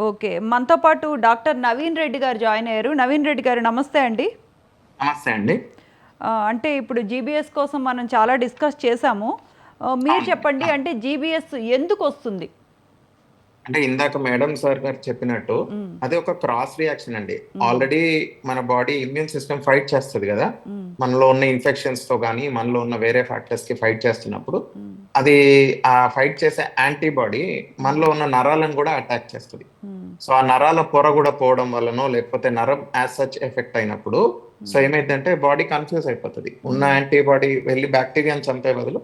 Okay. మనతో పాటు doctor Naveen Reddy గారు జాయిన్ అయ్యారు. నవీన్ రెడ్డి గారు నమస్తే అండి. నమస్తే అండి. అంటే ఇప్పుడు జీబీఎస్ కోసం మనం చాలా డిస్కస్ చేశాము. మీరు చెప్పండి అంటే జీబీఎస్ ఎందుకు వస్తుంది? అంటే ఇందాక మేడం సార్ గారు చెప్పినట్టు అది ఒక క్రాస్ రియాక్షన్ అండి. ఆల్రెడీ మన బాడీ ఇమ్యూన్ సిస్టమ్ ఫైట్ చేస్తుంది కదా. మనలో ఉన్న ఇన్ఫెక్షన్స్తో కానీ మనలో ఉన్న వేరే ఫ్యాక్టర్స్కి ఫైట్ చేస్తున్నప్పుడు అది ఆ ఫైట్ చేసే యాంటీబాడీ మనలో ఉన్న నరాలను కూడా అటాక్ చేస్తుంది. సో ఆ నరాల పొర కూడా పోవడం వల్లనో లేకపోతే నరం యాజ్ సచ్ ఎఫెక్ట్ అయినప్పుడు సో ఏమైందంటే బాడీ కన్ఫ్యూజ్ అయిపోతుంది. ఉన్న యాంటీబాడీ వెళ్ళి బ్యాక్టీరియాని చంపే బదులు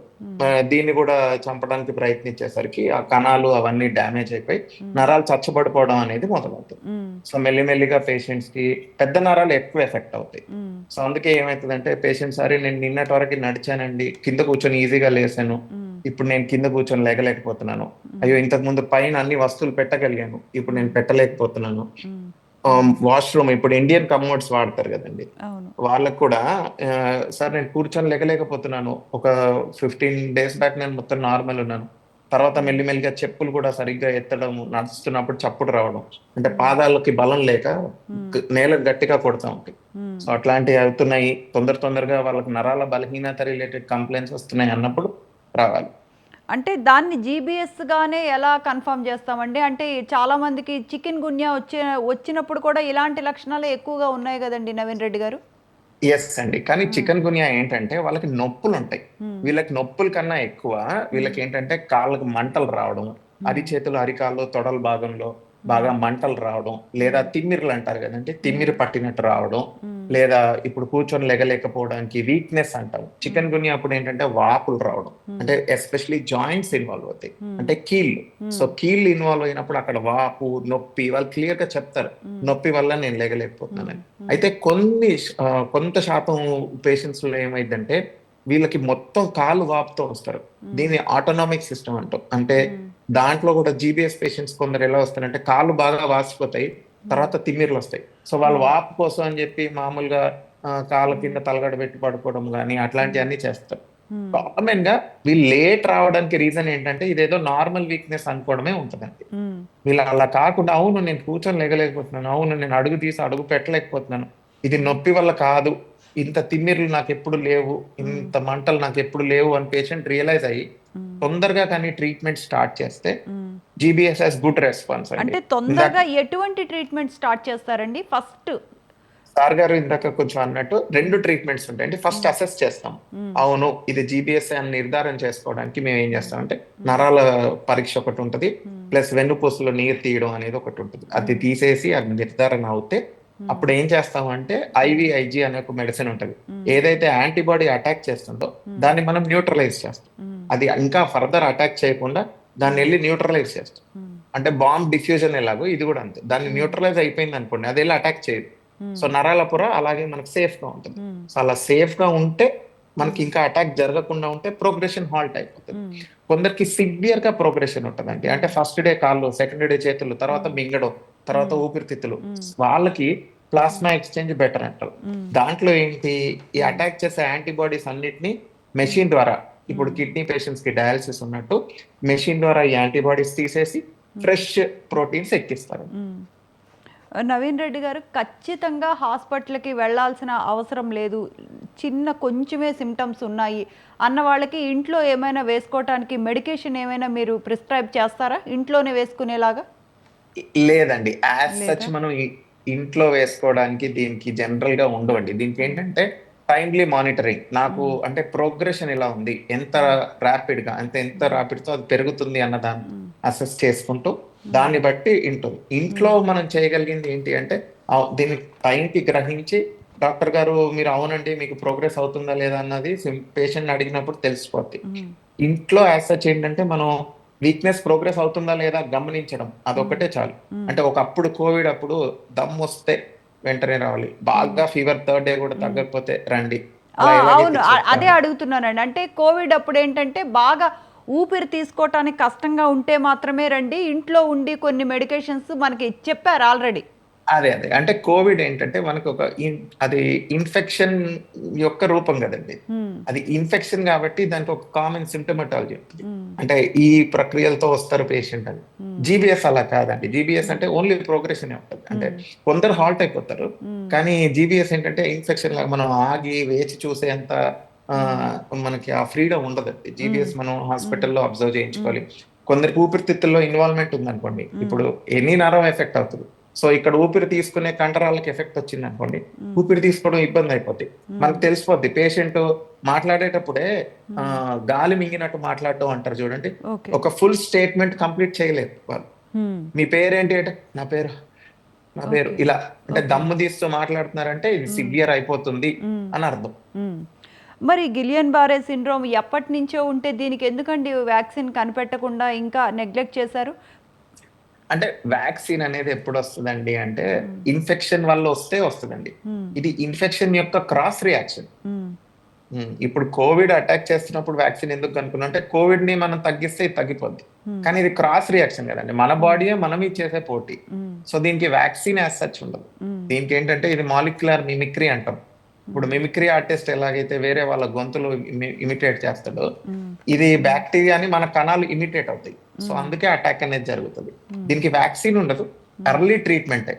దీన్ని కూడా చంపడానికి ప్రయత్నించేసరికి ఆ కణాలు అవన్నీ డ్యామేజ్ అయిపోయి నరాలు చచ్చబడిపోవడం అనేది మొదలవుతుంది. సో మెల్లిమెల్లిగా పేషెంట్స్కి పెద్ద నరాలు ఎక్కువ ఎఫెక్ట్ అవుతాయి. సో అందుకే ఏమవుతుందంటే పేషెంట్ సరే నేను నిన్నటి వరకు నడిచానండి కింద కూర్చొని ఈజీగా లేసాను. ఇప్పుడు నేను కింద కూర్చొని లేగలేకపోతున్నాను. అయ్యో ఇంతకు ముందు పైన అన్ని వస్తువులు పెట్టగలిగాను. ఇప్పుడు నేను పెట్టలేకపోతున్నాను. వాష్రూమ్ ఇప్పుడు ఇండియన్ కమోడ్స్ వాడతారు కదండి. వాళ్ళకు కూడా సార్ నేను కూర్చొని లేకలేకపోతున్నాను ఒక ఫిఫ్టీన్ డేస్ బ్యాక్ నేను మొత్తం నార్మల్ ఉన్నాను. తర్వాత మెల్లిమెల్లిగా చెప్పులు కూడా సరిగ్గా ఎత్తడం నడుస్తున్నప్పుడు చప్పుడు రావడం. అంటే పాదాలకి బలం లేక నేల గట్టిగా కొడతా. ఉంటాయి. సో అట్లాంటివి అవుతున్నాయి. తొందర తొందరగా వాళ్ళకి నరాల బలహీనత రిలేటెడ్ కంప్లైంట్స్ వస్తున్నాయి అన్నప్పుడు రావాలి. అంటే దాన్ని జీబీఎస్ గానే ఎలా కన్ఫర్మ్ చేస్తామండి? అంటే చాలా మందికి చికెన్ గున్యా వచ్చే వచ్చినప్పుడు కూడా ఇలాంటి లక్షణాలు ఎక్కువగా ఉన్నాయి కదండి నవీన్ రెడ్డి గారు? ఎస్ అండి. కానీ చికెన్ గునియా ఏంటంటే వాళ్ళకి నొప్పులు ఉంటాయి వీళ్ళకి నొప్పుల కన్నా ఎక్కువ వీళ్ళకి ఏంటంటే కాళ్ళకు మంటలు రావడం అరిచేతులు అరికాళ్ళు తొడల భాగంలో బాగా మంటలు రావడం లేదా తిమ్మిర్లు అంటారు కదంటే తిమ్మిరి పట్టినట్టు రావడం లేదా ఇప్పుడు కూర్చొని లెగలేకపోవడానికి వీక్నెస్ అంటారు చికెన్ గునియా అప్పుడు ఏంటంటే వాపులు రావడం. అంటే ఎస్పెషలీ జాయింట్స్ ఇన్వాల్వ్ అవుతాయి. అంటే కీళ్ళు. సో కీళ్ళు ఇన్వాల్వ్ అయినప్పుడు అక్కడ వాపు నొప్పి వాళ్ళు క్లియర్గా చెప్తారు. నొప్పి వల్ల నేను లేగలేకపోతున్నానని. అయితే కొన్ని కొంత శాతం పేషెంట్స్లో ఏమైందంటే వీళ్ళకి మొత్తం కాలు వాపుతో వస్తారు. దీన్ని ఆటోనామిక్ సిస్టమ్ అంటాం. అంటే దాంట్లో కూడా జీబీఎస్ పేషెంట్స్ కొందరు ఎలా వస్తారంటే కాళ్ళు బాగా వాసిపోతాయి తర్వాత తిమ్మిర్లు వస్తాయి. సో వాళ్ళు వాపు కోసం అని చెప్పి మామూలుగా కాళ్ళ కింద తలగడ పెట్టి పడుకోవడం కానీ అట్లాంటివన్నీ చేస్తారు. కామన్గా వీళ్ళు లేట్ రావడానికి రీజన్ ఏంటంటే ఇదేదో నార్మల్ వీక్నెస్ అనుకోవడమే ఉంటుందండి. వీళ్ళు అలా కాకుండా అవును నేను కూర్చొని లేగలేకపోతున్నాను అవును నేను అడుగు తీసి అడుగు పెట్టలేకపోతున్నాను. ఇది నొప్పి వల్ల కాదు ఇంత తిమ్మిర్లు నాకు ఎప్పుడు లేవు ఇంత మంటలు నాకు ఎప్పుడు లేవు అని పేషెంట్ రియలైజ్ అయ్యి తొందరగా కానీ ట్రీట్మెంట్ స్టార్ట్ చేస్తే. జీబీఎస్ఎస్ గుడ్ రెస్పాన్స్ అంటే తొందరగా ఎటువంటి ట్రీట్మెంట్ స్టార్ట్ చేస్తారండి? ఫస్ట్ సార్ గారు ఇందాక కొంచెం అన్నట్టు రెండు ట్రీట్మెంట్స్ ఉంటాయి. అంటే ఫస్ట్ అసెస్ చేస్తాం. అవును ఇది జీబీఎస్ అని నిర్ధారణ చేసుకోవడానికి మేము ఏం చేస్తామంటే నరాల పరీక్ష ఒకటి ఉంటది ప్లస్ వెన్నుపూసలో నీరు తీయడం అనేది ఒకటి ఉంటుంది. అది తీసేసి అది నిర్ధారణ అవుతే అప్పుడు ఏం చేస్తామంటే ఐవిఐజి అనే ఒక మెడిసిన్ ఉంటుంది. ఏదైతే యాంటీబాడీ అటాక్ చేస్తుందో దాన్ని మనం న్యూట్రలైజ్ చేస్తాం. అది ఇంకా ఫర్దర్ అటాక్ చేయకుండా దాన్ని వెళ్ళి న్యూట్రలైజ్ చేస్తాం. అంటే బాంబ్ డిఫ్యూజన్ ఎలాగో ఇది కూడా అంతే. దాన్ని న్యూట్రలైజ్ అయిపోయింది అనుకోండి అది వెళ్ళి అటాక్ చేయదు. సో నరాల పొర అలాగే మనకు సేఫ్గా ఉంటుంది. సో అలా సేఫ్గా ఉంటే మనకి ఇంకా అటాక్ జరగకుండా ఉంటే ప్రోగ్రెషన్ హాల్ట్ అయిపోతుంది. కొందరికి సివియర్గా ప్రోగ్రెషన్ ఉంటుందండి. అంటే ఫస్ట్ డే కాళ్ళు సెకండ్ డే చేతులు తర్వాత మింగడం. తర్వాత ఊపిరితిత్తులు. వాళ్ళకి ప్లాస్మా ఎక్స్చేంజ్ బెటర్ అంటారు. దాంట్లో ఏంటి? ఈ అటాక్ చేసే యాంటీబాడీస్ అన్నిటిని మెషిన్ ద్వారా ఇప్పుడు కిడ్నీ పేషెంట్స్కి డయాలసిస్ ఉన్నట్టు మెషిన్ ద్వారా ఈ యాంటీబాడీస్ తీసేసి ఫ్రెష్ ప్రోటీన్స్ ఎక్కిస్తారు. నవీన్ రెడ్డి గారు ఖచ్చితంగా హాస్పిటల్కి వెళ్ళాల్సిన అవసరం లేదు. చిన్న కొంచెమే సిమ్టమ్స్ ఉన్నాయి. అన్న వాళ్ళకి ఇంట్లో ఏమైనా వేసుకోవటానికి మెడికేషన్ ఏమైనా మీరు ప్రిస్క్రైబ్ చేస్తారా? ఇంట్లోనే వేసుకునేలాగా? లేదండి. యాజ్ సచ్ మనం ఇంట్లో వేసుకోవడానికి దీనికి జనరల్గా ఉండవండి. దీనికి ఏంటంటే టైమ్లీ మానిటరింగ్ నాకు అంటే ప్రోగ్రెషన్ ఎలా ఉంది? ఎంత ర్యాపిడ్గా అంటే ఎంత ర్యాపిడ్తో అది పెరుగుతుంది అన్న దాన్ని అసెస్ చేసుకుంటూ దాన్ని బట్టి ఉంటుంది. ఇంట్లో మనం చేయగలిగింది ఏంటి అంటే దీన్ని టైంకి గ్రహించి డాక్టర్ గారు మీరు అవునండి మీకు ప్రోగ్రెస్ అవుతుందా లేదా అన్నది పేషెంట్ అడిగినప్పుడు తెలిసిపోద్ది. ఇంట్లో యాజ్ సచ్ ఏంటంటే మనం వీక్నెస్ ప్రోగ్రెస్ అవుతుందా లేదా గమనించడం అదొకటే చాలు. అంటే ఒకప్పుడు కోవిడ్ అప్పుడు దమ్ వస్తే వెంటనే రావాలి. బాగా ఫీవర్ థర్డ్ డే కూడా తగ్గకపోతే రండి. అవును. అదే అడుగుతున్నానండి. అంటే కోవిడ్ అప్పుడు ఏంటంటే బాగా ఊపిరి తీసుకోవటానికి కష్టంగా ఉంటే మాత్రమే రండి. ఇంట్లో ఉండి కొన్ని మెడికేషన్స్ మనకి చెప్పారు ఆల్రెడీ. అదే అదే. అంటే కోవిడ్ ఏంటంటే మనకు ఒక అది ఇన్ఫెక్షన్ యొక్క రూపం కదండి. అది ఇన్ఫెక్షన్ కాబట్టి దానికి ఒక కామన్ సిమ్టమటాలజీ ఉంటుంది. అంటే ఈ ప్రక్రియలతో వస్తారు పేషెంట్ అని. జీబీఎస్ అలా కాదండి. జీబీఎస్ అంటే ఓన్లీ ప్రోగ్రెషన్ ఉంటుంది. అంటే కొందరు హాల్ట్ అయిపోతారు. కానీ జీబీఎస్ ఏంటంటే ఇన్ఫెక్షన్ లాగా మనం ఆగి వేచి చూసేంత మనకి ఆ ఫ్రీడమ్ ఉండదండి. జీబీఎస్ మనం హాస్పిటల్లో అబ్జర్వ్ చేయించుకోవాలి. కొందరికి ఊపిరితిత్తుల్లో ఇన్వాల్వ్మెంట్ ఉందనుకోండి. ఇప్పుడు ఎన్ని నరం ఎఫెక్ట్ అవుతుంది? సో ఇక్కడ ఊపిరి తీసుకునే కండరాలకి ఎఫెక్ట్ వచ్చింది అనుకోండి ఊపిరి తీసుకోవడం ఇబ్బంది అయిపోద్ది. మనకు తెలిసిపోద్ది పేషెంట్ మాట్లాడేటప్పుడే గాలి మింగినట్టు మాట్లాడటం అంటారు చూడండి. ఒక ఫుల్ స్టేట్మెంట్ కంప్లీట్ చేయలేదు వాళ్ళు. మీ పేరేంటి అంటే నా పేరు నా పేరు ఇలా అంటే దమ్ము తీస్తూ మాట్లాడుతున్నారంటే ఇది సివియర్ అయిపోతుంది అని అర్థం. మరి గిలియన్ బారే సిండ్రోమ్ ఎప్పటి నుంచో ఉంటే దీనికి ఎందుకండి వ్యాక్సిన్ కనిపెట్టకుండా ఇంకా నెగ్లెక్ట్ చేశారు? అంటే వ్యాక్సిన్ అనేది ఎప్పుడు వస్తుందండి అంటే ఇన్ఫెక్షన్ వల్ల వస్తే వస్తుందండి. ఇది ఇన్ఫెక్షన్ యొక్క క్రాస్ రియాక్షన్. ఇప్పుడు కోవిడ్ అటాక్ చేస్తున్నప్పుడు వ్యాక్సిన్ ఎందుకు కనుక్కున్నాం అంటే కోవిడ్ని మనం తగ్గిస్తే ఇది తగ్గిపోద్ది. కానీ ఇది క్రాస్ రియాక్షన్ కదండి. మన బాడీయే మనం ఇచ్చేసే పోటీ. సో దీనికి వ్యాక్సిన్ యాజ్ సచ్ ఉండదు. దీనికి ఏంటంటే ఇది మాలిక్యులర్ మిమిక్రీ అంటాం. ఇప్పుడు మిమిక్రీ ఆర్టిస్ట్ ఎలాగైతే వేరే వాళ్ళ గొంతులు ఇమిటేట్ చేస్తాడో. ఇది బ్యాక్టీరియాని మన కణాలు ఇమిటేట్ అవుతాయి. సో అందుకే అటాక్ అనేది జరుగుతుంది. దీనికి వ్యాక్సిన్ ఉండదు. ఎర్లీ ట్రీట్మెంటే.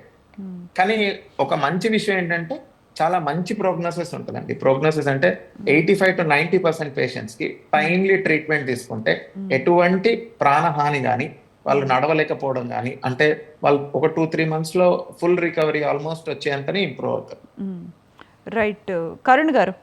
కానీ ఒక మంచి విషయం ఏంటంటే చాలా మంచి ప్రోగ్నోసిస్ ఉంటుందండి. ప్రోగ్నోసిస్ అంటే eighty five to ninety percent పేషెంట్స్కి టైమ్లీ ట్రీట్మెంట్ తీసుకుంటే ఎటువంటి ప్రాణహాని కానీ వాళ్ళు నడవలేకపోవడం కానీ అంటే వాళ్ళు ఒక టూ త్రీ మంత్స్లో ఫుల్ రికవరీ ఆల్మోస్ట్ వచ్చేంతని ఇంప్రూవ్ అవుతారు. రైట్ కరుణ్ గారు.